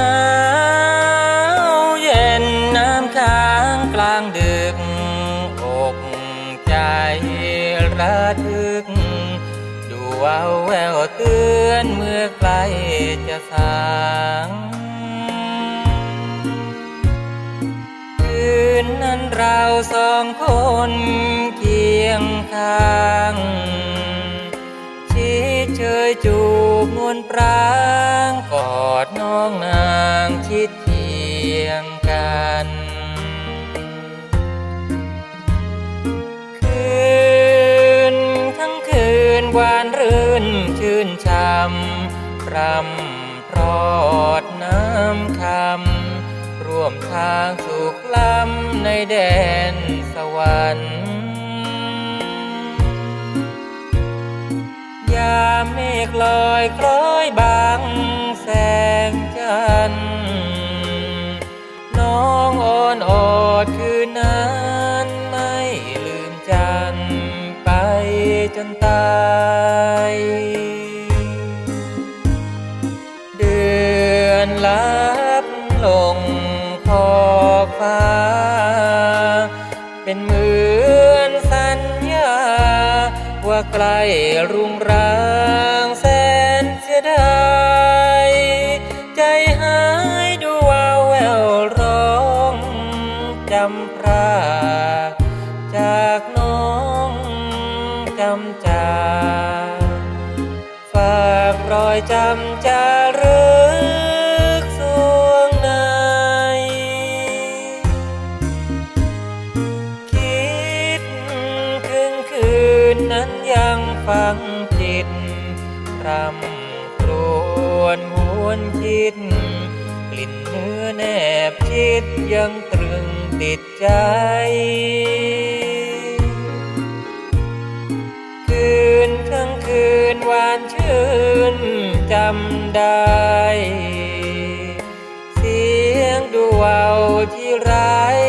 ช้าเย็นน้ำค้างกลางดึก อกใจระทึก ดูว่าแววเตือนเมื่อใกล้จะสางคืนนั้นเราสองคนเคียงข้างชี้เชยจูบนวนปราง ชื่นช่ำรำพรอดน้ำคำร่วมทางสุขล้ำในแดนสวรรค์ยามเมฆลอยคล้อยบางแสงจันทร์น้องอ่อนออดคืนนั้นไม่ลืมจันไปจนตาย เป็นเหมือนสัญญา ว่าใกล้รุ่งรางแสนเสียดายใจหายดูวาวแววร้องจำพรากจากน้องจำจาฝากรอยจำจาังจิตรำครวญหวนคิด กลิ่นเนื้อแนบชิดยังตรึงติดใจ คืนทั้งคืนหวานชื่นจำได้ เสียงดูเวาที่ร้าย